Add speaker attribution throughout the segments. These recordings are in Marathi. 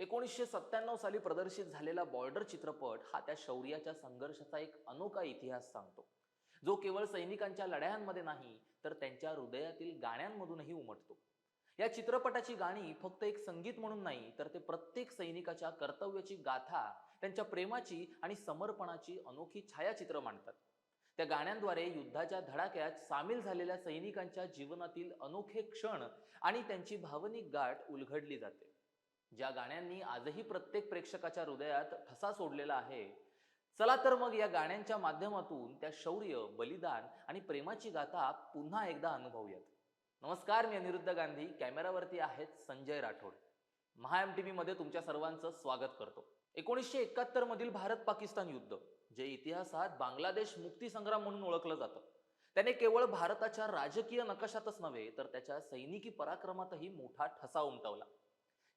Speaker 1: एकोणीसशे सत्त्याण्णव साली प्रदर्शित झालेला बॉर्डर चित्रपट हा त्या शौर्याच्या संघर्षाचा एक अनोखा इतिहास सांगतो. जो केवळ सैनिकांच्या लढ्यांमध्ये नाही तर त्यांच्या हृदयातील गाण्यांमधूनही उमटतो. या चित्रपटाची गाणी फक्त एक संगीत म्हणून नाही तर ते प्रत्येक सैनिकाच्या कर्तव्याची गाथा त्यांच्या प्रेमाची आणि समर्पणाची अनोखी छायाचित्र मांडतात. त्या गाण्यांद्वारे युद्धाच्या धडाक्यात सामील झालेल्या सैनिकांच्या जीवनातील अनोखे क्षण आणि त्यांची भावनिक गाठ उलगडली जाते. ज्या गाण्यांनी आजही प्रत्येक प्रेक्षकाच्या हृदयात ठसा सोडलेला आहे चला तर मग या गाण्यांच्या माध्यमातून त्या शौर्य बलिदान आणि प्रेमाची गाथा पुन्हा एकदा अनुभवूयात. नमस्कार मी अनिरुद्ध गांधी. कॅमेरावरती आहेत संजय राठोड. महा एम टी व्हीमध्ये तुमच्या सर्वांचं स्वागत करतो. एकोणीसशे एकाहत्तर मधील भारत पाकिस्तान युद्ध जे इतिहासात बांगलादेश मुक्ती संग्राम म्हणून ओळखलं जातं. त्याने केवळ भारताच्या राजकीय नकाशातच नव्हे तर त्याच्या सैनिकी पराक्रमातही मोठा ठसा उमटवला.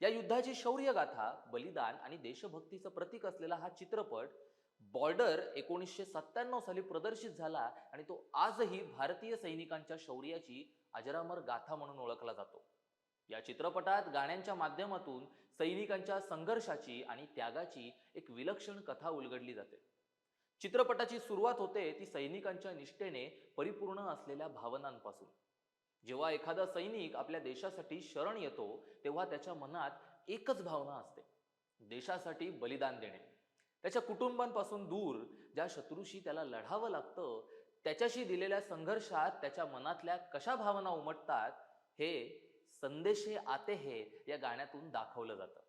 Speaker 1: या युद्धाची शौर्यगाथा बलिदान आणि देशभक्तीचं प्रतीक असलेला हा चित्रपट बॉर्डर एकोणीसशे सत्त्याण्णव साली प्रदर्शित झाला आणि तो आजही भारतीय सैनिकांच्या शौर्याची अजरामर गाथा म्हणून ओळखला जातो. या चित्रपटात गाण्यांच्या माध्यमातून सैनिकांच्या संघर्षाची आणि त्यागाची एक विलक्षण कथा उलगडली जाते. चित्रपटाची सुरुवात होते ती सैनिकांच्या निष्ठेने परिपूर्ण असलेल्या भावनांपासून. जेव्हा एखादा सैनिक आपल्या देशासाठी शरण येतो तेव्हा त्याच्या मनात एकच भावना असते. देशासाठी बलिदान देणे. त्याच्या कुटुंबांपासून दूर ज्या शत्रूशी त्याला लढावं लागतं त्याच्याशी दिलेल्या संघर्षात त्याच्या मनातल्या कशा भावना उमटतात हे संदेशे आते हे या गाण्यातून दाखवलं जातं.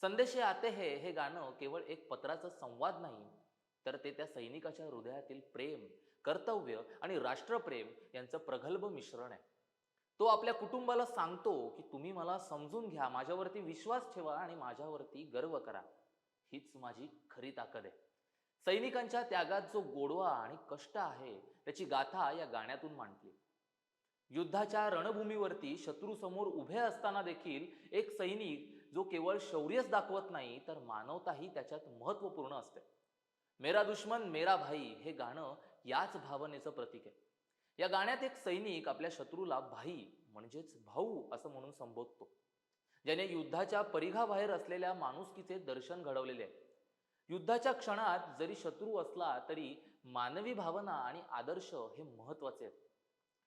Speaker 1: संदेशे आते हे हे गाणं केवळ एक पत्राचा संवाद नाही तर ते त्या सैनिकाच्या हृदयातील प्रेम कर्तव्य आणि राष्ट्रप्रेम यांचं प्रगल्भ मिश्रण आहे. तो आपल्या कुटुंबाला सांगतो की तुम्ही मला समजून घ्या माझ्यावरती विश्वास ठेवा आणि माझ्यावरती गर्व करा. हीच माझी खरी ताकद आहे. सैनिकांच्या त्यागात जो गोडवा आणि कष्ट आहे त्याची गाथा या गाण्यातून मांडली. युद्धाच्या रणभूमीवरती शत्रूसमोर उभे असताना देखील एक सैनिक जो केवळ शौर्यच दाखवत नाही तर मानवताही त्याच्यात महत्त्वपूर्ण असते. मेरा दुश्मन मेरा भाई हे गाणं याच भावनेचं प्रतीक आहे. या गाण्यात एक सैनिक आपल्या शत्रूला भाई म्हणजेच भाऊ असं म्हणून संबोधतो. ज्याने युद्धाच्या परिघाबाहेर असलेल्या माणुसकीचे दर्शन घडवलेले आहे. युद्धाच्या क्षणात जरी शत्रू असला तरी मानवी भावना आणि आदर्श हे महत्त्वाचे आहेत.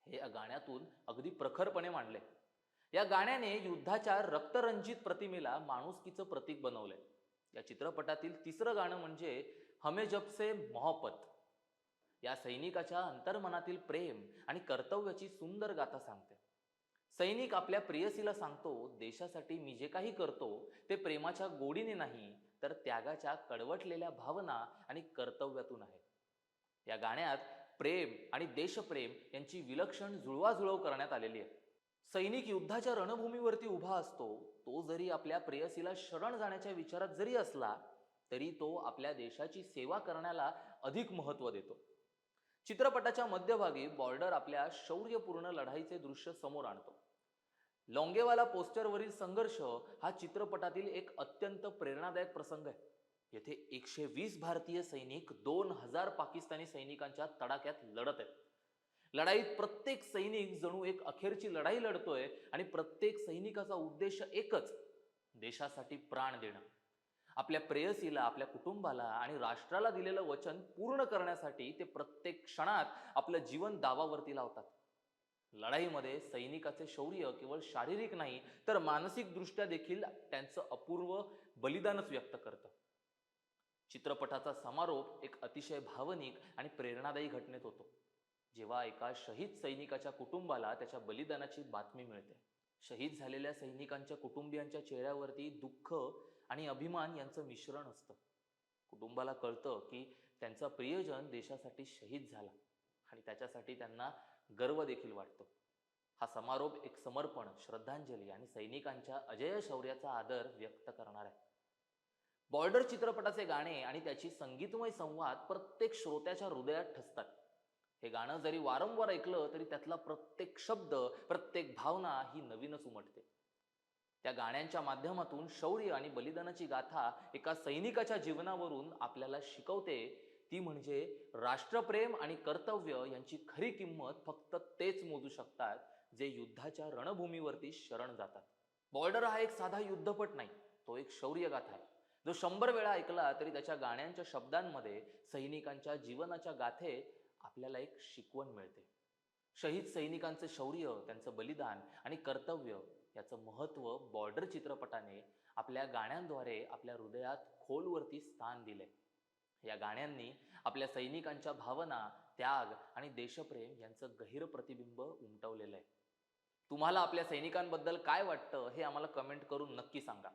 Speaker 1: हे या गाण्यातून अगदी प्रखरपणे मांडले. या गाण्याने युद्धाच्या रक्तरंजित प्रतिमेला माणुसकीचं प्रतीक बनवलंय. या चित्रपटातील तिसरं गाणं म्हणजे हमे जब से मोहब्बत. या सैनिकाच्या अंतर्मनातील प्रेम आणि कर्तव्याची सुंदर गाथा सांगते. सैनिक आपल्या प्रेयसीला सांगतो देशासाठी मी जे काही करतो ते प्रेमाच्या गोडीने नाही तर त्यागाच्या कडवटलेल्या भावना आणि कर्तव्यातून आहे. या गाण्यात प्रेम आणि देशप्रेम यांची विलक्षण जुळवाजुळव करण्यात आलेली आहे. सैनिक युद्धाच्या रणभूमीवरती उभा असतो तो जरी आपल्या प्रेयसीला शरण जाण्याच्या विचारात जरी असला तरी तो आपल्या देशाची सेवा करण्याला अधिक महत्त्व देतो. चित्रपटाच्या मध्यभागी बॉर्डर आपल्या शौर्यपूर्ण लढाईचे दृश्य समोर आणतो. लोंगेवाला पोस्टरवरील संघर्ष हा चित्रपटातील एक अत्यंत प्रेरणादायक प्रसंग आहे. येथे एकशे वीस भारतीय सैनिक दोन हजार पाकिस्तानी सैनिकांच्या तडाख्यात लढत आहेत. लढाईत प्रत्येक सैनिक जणू एक अखेरची लढाई लढतोय आणि प्रत्येक सैनिकाचा उद्देश एकच देशासाठी प्राण देणं. आपल्या प्रेयसीला आपल्या कुटुंबाला आणि राष्ट्राला दिलेलं वचन पूर्ण करण्यासाठी ते प्रत्येक क्षणात आपलं जीवन दावावरती लावतात. लढाईमध्ये सैनिकाचे शौर्य केवळ शारीरिक नाही तर मानसिकदृष्ट्या देखील त्यांचं अपूर्व बलिदानच व्यक्त करतं. चित्रपटाचा समारोप एक अतिशय भावनिक आणि प्रेरणादायी घटनेत होतो. जेव्हा एका शहीद सैनिकाच्या कुटुंबाला त्याच्या बलिदानाची बातमी मिळते. शहीद झालेल्या सैनिकांच्या कुटुंबियांच्या चेहऱ्यावरती दुःख आणि अभिमान यांचं मिश्रण असतं. कुटुंबाला कळतं की त्यांचा प्रियजन देशासाठी शहीद झाला आणि त्याच्यासाठी त्यांना गर्व देखील वाटतो. हा समारोप एक समर्पण श्रद्धांजली आणि सैनिकांच्या अजय शौर्याचा आदर व्यक्त करणार आहे. बॉर्डर चित्रपटाचे गाणे आणि त्याची संगीतमय संवाद प्रत्येक श्रोत्याच्या हृदयात ठसतात. हे गाणं जरी वारंवार ऐकलं तरी त्यातला प्रत्येक शब्द प्रत्येक भावना ही नवीनच उमटते. त्या गाण्यांच्या माध्यमातून शौर्य आणि बलिदानाची गाथा एका सैनिकाच्या जीवनावरून आपल्याला शिकवते. ती म्हणजे राष्ट्रप्रेम आणि कर्तव्य यांची खरी किंमत फक्त तेच मोजू शकतात जे युद्धाच्या रणभूमीवरती शरण जातात. बॉर्डर हा एक साधा युद्धपट नाही तो एक शौर्यगाथा आहे. जो शंभर वेळा ऐकला तरी त्याच्या गाण्यांच्या शब्दांमध्ये सैनिकांच्या जीवनाच्या गाथेत आपल्याला एक शिकवण मिळते. शहीद सैनिकांचं शौर्य त्यांचं बलिदान आणि कर्तव्य याचं महत्त्व बॉर्डर चित्रपटाने आपल्या गाण्यांद्वारे आपल्या हृदयात खोलवरती स्थान दिले या गाण्यांनी आपल्या सैनिकांच्या भावना त्याग आणि देशप्रेम यांचं गहिर प्रतिबिंब उमटवलेलं आहे. तुम्हाला आपल्या सैनिकांबद्दल काय वाटतं हे आम्हाला कमेंट करून नक्की सांगा.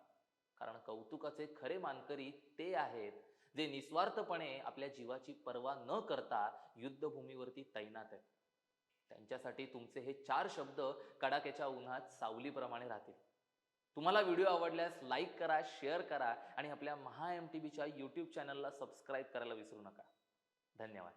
Speaker 1: कारण कौतुकाचे खरे मानकरी ते आहेत जे निस्वार्थपणे आपल्या जीवाची पर्वा न करता युद्धभूमीवरती तैनात आहेत. त्यांच्यासाठी तुमचे हे चार शब्द कडाक्याच्या उन्हात सावलीप्रमाणे राहतील. तुम्हाला व्हिडिओ आवडल्यास लाईक करा शेअर करा आणि आपल्या महा एम टी बीच्या यूट्यूब चॅनलला सबस्क्राईब करायला विसरू नका. धन्यवाद.